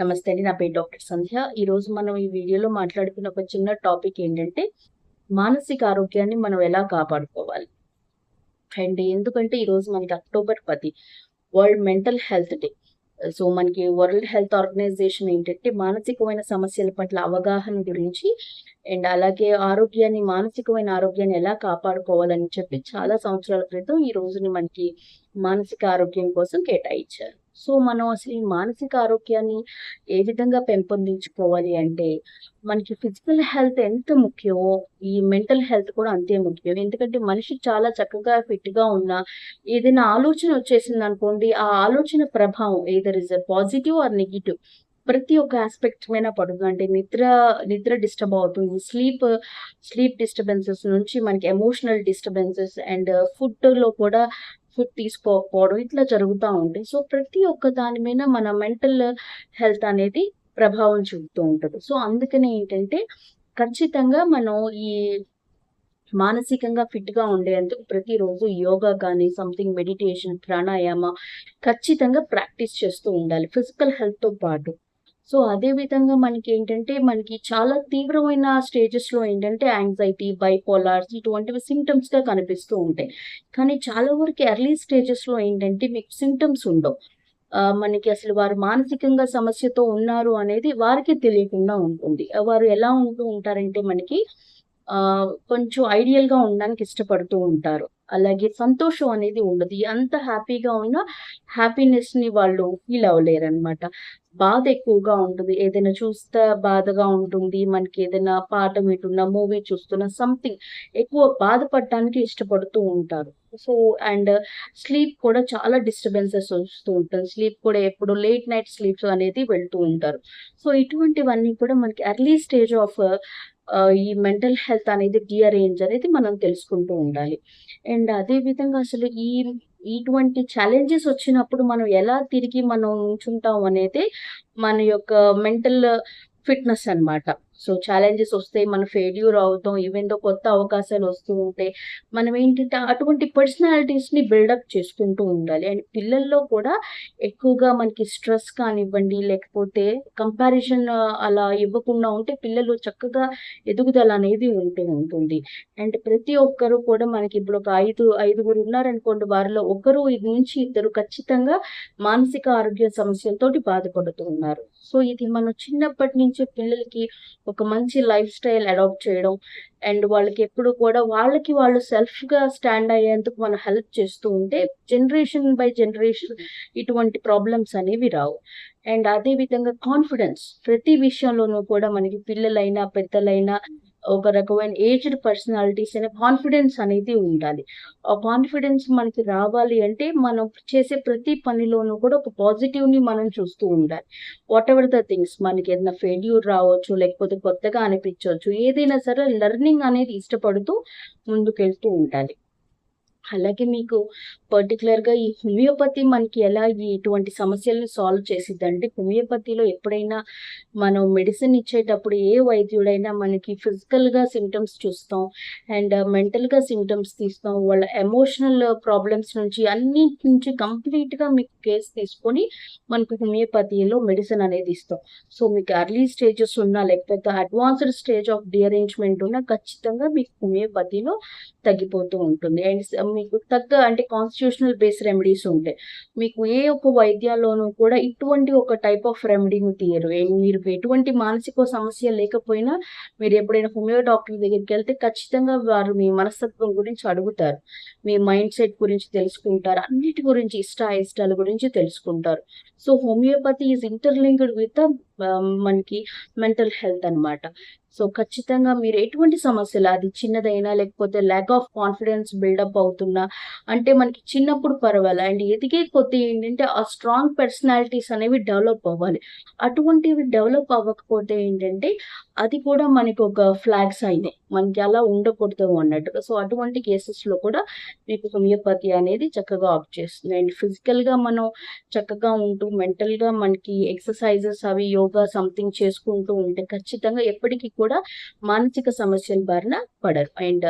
నమస్తే అండి. నా పేరు డాక్టర్ సంధ్య. ఈరోజు మనం ఈ వీడియోలో మాట్లాడుకున్న ఒక చిన్న టాపిక్ ఏంటంటే మానసిక ఆరోగ్యాన్ని మనం ఎలా కాపాడుకోవాలి? అండ్ ఎందుకంటే ఈరోజు మనకి అక్టోబర్ పది World Mental Health Day. So మనకి వరల్డ్ హెల్త్ ఆర్గనైజేషన్ ఏంటంటే మానసికమైన సమస్యల పట్ల అవగాహన గురించి అండ్ అలాగే ఆరోగ్యాన్ని మానసికమైన ఆరోగ్యాన్ని ఎలా కాపాడుకోవాలని చెప్పి చాలా సంవత్సరాల క్రితం ఈ రోజుని మనకి మానసిక ఆరోగ్యం కోసం కేటాయించారు. సో మనం అసలు ఈ మానసిక ఆరోగ్యాన్ని ఏ విధంగా పెంపొందించుకోవాలి అంటే మనకి ఫిజికల్ హెల్త్ ఎంత ముఖ్యమో ఈ మెంటల్ హెల్త్ కూడా అంతే ముఖ్యం. ఎందుకంటే మనిషి చాలా చక్కగా ఫిట్గా ఉన్నా ఏదైనా ఆలోచన వచ్చేసింది అనుకోండి ఆ ఆలోచన ప్రభావం either is positive or negative ప్రతి ఒక్క ఆస్పెక్ట్ మీద పడుతుంది. అంటే నిద్ర నిద్ర డిస్టర్బ్ అవుతుంది. స్లీప్ స్లీప్ డిస్టర్బెన్సెస్ నుంచి మనకి ఎమోషనల్ డిస్టర్బెన్సెస్ అండ్ ఫుడ్లో కూడా ఫుడ్ తీసుకోకపోవడం ఇట్లా జరుగుతూ ఉంటాయి సో ప్రతి ఒక్క దాని మీద మన మెంటల్ హెల్త్ అనేది ప్రభావం చూపుతూ ఉంటుంది. సో అందుకనే ఏంటంటే ఖచ్చితంగా మనం ఈ మానసికంగా ఫిట్గా ఉండేందుకు ప్రతిరోజు యోగా కానీ సంథింగ్ మెడిటేషన్ ప్రాణాయామ ఖచ్చితంగా ప్రాక్టీస్ చేస్తూ ఉండాలి ఫిజికల్ హెల్త్తో పాటు. సో అదే విధంగా మనకి ఏంటంటే మనకి చాలా తీవ్రమైన స్టేజెస్లో ఏంటంటే యాంగ్జైటీ బైపోలార్స్ ఇటువంటివి సింటమ్స్గా కనిపిస్తూ ఉంటాయి. కానీ చాలా వరకు ఎర్లీ స్టేజెస్లో ఏంటంటే మీకు సిమ్టమ్స్ ఉండవు. మనకి అసలు వారు మానసికంగా సమస్యతో ఉన్నారు అనేది వారికి తెలియకుండా ఉంటుంది. వారు ఎలా ఉంటూ ఉంటారంటే మనకి ఆ కొంచెం ఐడియల్గా ఉండడానికి ఇష్టపడుతూ ఉంటారు. అలాగే సంతోషం అనేది ఉండదు. ఎంత హ్యాపీగా ఉన్నా హ్యాపీనెస్ని వాళ్ళు ఫీల్ అవ్వలేరు అనమాట బాధ ఎక్కువగా ఉంటుంది. ఏదైనా చూస్తే బాధగా ఉంటుంది. మనకి ఏదైనా పాట వింటున్నా మూవీ చూస్తున్నా సంథింగ్ ఎక్కువ బాధపడటానికి ఇష్టపడుతూ ఉంటారు. సో అండ్ స్లీప్ కూడా చాలా డిస్టర్బెన్సెస్ వస్తూ ఉంటుంది. స్లీప్ కూడా ఎప్పుడు లేట్ నైట్ స్లీప్స్ అనేది వెళ్తూ ఉంటారు. సో ఇటువంటివన్నీ కూడా మనకి ఎర్లీ స్టేజ్ ఆఫ్ ఈ మెంటల్ హెల్త్ అనేది డిఅరేంజ్ అనేది మనం తెలుసుకుంటూ ఉండాలి. అండ్ అదేవిధంగా అసలు ఈ ఇటువంటి ఛాలెంజెస్ వచ్చినప్పుడు మనం ఎలా తిరిగి మనం ఉంచుంటాం అనేది మన యొక్క మెంటల్ ఫిట్నెస్ అన్నమాట. సో ఛాలెంజెస్ వస్తే మనం ఫెయిల్యూర్ అవుతాం ఈవెన్ కొత్త అవకాశాలు వస్తూ ఉంటాయి మనం ఏంటంటే అటువంటి పర్సనాలిటీస్ని బిల్డప్ చేసుకుంటూ ఉండాలి. అండ్ పిల్లల్లో కూడా ఎక్కువగా మనకి స్ట్రెస్ కానివ్వండి లేకపోతే కంపారిజన్ అలా ఇవ్వకుండా ఉంటే పిల్లలు చక్కగా ఎదుగుదల అనేది ఉంటూ ఉంటుంది. అండ్ ప్రతి ఒక్కరు కూడా మనకి ఇప్పుడు ఒక ఐదు ఐదుగురు ఉన్నారనుకోండి వారిలో ఒకరు ఇది నుంచి ఇద్దరు ఖచ్చితంగా మానసిక ఆరోగ్య సమస్యలతోటి బాధపడుతూ ఉన్నారు సో ఇది మనం చిన్నప్పటి నుంచే పిల్లలకి ఒక మంచి లైఫ్ స్టైల్ అడాప్ట్ చేయడం అండ్ వాళ్ళకి ఎప్పుడు కూడా వాళ్ళకి వాళ్ళు సెల్ఫ్గా స్టాండ్ అయ్యేందుకు మనం హెల్ప్ చేస్తూ ఉంటే జనరేషన్ బై జనరేషన్ ఇటువంటి ప్రాబ్లమ్స్ అనేవి రావు. అండ్ అదే విధంగా కాన్ఫిడెన్స్ ప్రతి విషయంలోనూ కూడా మనకి పిల్లలైనా పెద్దలైనా ఒక రకమైన ఏజ్డ్ పర్సనాలిటీస్ అనే కాన్ఫిడెన్స్ అనేది ఉండాలి. ఆ కాన్ఫిడెన్స్ మనకి రావాలి అంటే మనం చేసే ప్రతి పనిలోనూ కూడా ఒక పాజిటివ్ని మనం చూస్తూ ఉండాలి. వాట్ ఎవర్ ద థింగ్స్ మనకి ఏదైనా ఫెయిల్యూర్ రావచ్చు లేకపోతే కొత్తగా అనిపించవచ్చు ఏదైనా సరే లెర్నింగ్ అనేది ఇష్టపడుతూ ముందుకెళ్తూ ఉండాలి. అలాగే మీకు పర్టికులర్గా ఈ హోమియోపతి మనకి ఎలా ఈ ఇటువంటి సమస్యలను సాల్వ్ చేసిద్దంటే హోమియోపతిలో ఎప్పుడైనా మనం మెడిసిన్ ఇచ్చేటప్పుడు ఏ వైద్యుడైనా మనకి ఫిజికల్గా సిమ్టమ్స్ చూస్తాం అండ్ మెంటల్గా సిమ్టమ్స్ తీస్తాం. వాళ్ళ ఎమోషనల్ ప్రాబ్లమ్స్ నుంచి అన్నిటి నుంచి కంప్లీట్గా మీకు కేసు తీసుకొని మనకు హోమియోపతిలో మెడిసిన్ అనేది ఇస్తాం. సో మీకు అర్లీ స్టేజెస్ ఉన్నా లేకపోతే అడ్వాన్స్డ్ స్టేజ్ ఆఫ్ డిఅరేంజ్మెంట్ ఉన్నా ఖచ్చితంగా మీకు హోమియోపతిలో తగ్గిపోతూ ఉంటుంది. అండ్ మీకు తగ్గ అంటే కాన్స్టిట్యూషనల్ బేస్ రెమెడీస్ ఉంటాయి మీకు ఏ ఒక్క వైద్యాల్లోనూ కూడా ఇటువంటి ఒక టైప్ ఆఫ్ రెమెడీని తీయరు. మీరు ఎటువంటి మానసిక సమస్య లేకపోయినా మీరు ఎప్పుడైనా హోమియో డాక్టర్ దగ్గరికి వెళ్తే ఖచ్చితంగా వారు మీ మనస్తత్వం గురించి అడుగుతారు. మీ మైండ్ సెట్ గురించి తెలుసుకుంటారు. అన్నిటి గురించి ఇష్ట ఇష్టాల గురించి తెలుసుకుంటారు. So homeopathy is interlinked with మనకి మెంటల్ హెల్త్ అన్నమాట. సో ఖచ్చితంగా మీరు ఎటువంటి సమస్యలు అది చిన్నదైనా లేకపోతే ల్యాక్ ఆఫ్ కాన్ఫిడెన్స్ బిల్డప్ అవుతున్నా అంటే మనకి చిన్నప్పుడు పర్వాలే. అండ్ ఎదిగే కొద్ది ఏంటంటే ఆ స్ట్రాంగ్ పర్సనాలిటీస్ అనేవి డెవలప్ అవ్వాలి. అటువంటివి డెవలప్ అవ్వకపోతే ఏంటంటే అది కూడా మనకి ఒక ఫ్లాగ్ సైన్ మనకి అలా ఉండకూడదు అన్నట్టుగా. సో అటువంటి కేసెస్లో కూడా మీకు హోమియోపతి అనేది చక్కగా ఆప్ చేస్తుంది. అండ్ ఫిజికల్గా మనం చక్కగా ఉంటూ మెంటల్గా మనకి ఎక్సర్సైజెస్ అవి యోగా సంథింగ్ చేసుకుంటూ ఉంటే ఖచ్చితంగా ఎప్పటికీ కూడా మానసిక సమస్యల బారిన పడరు. అండ్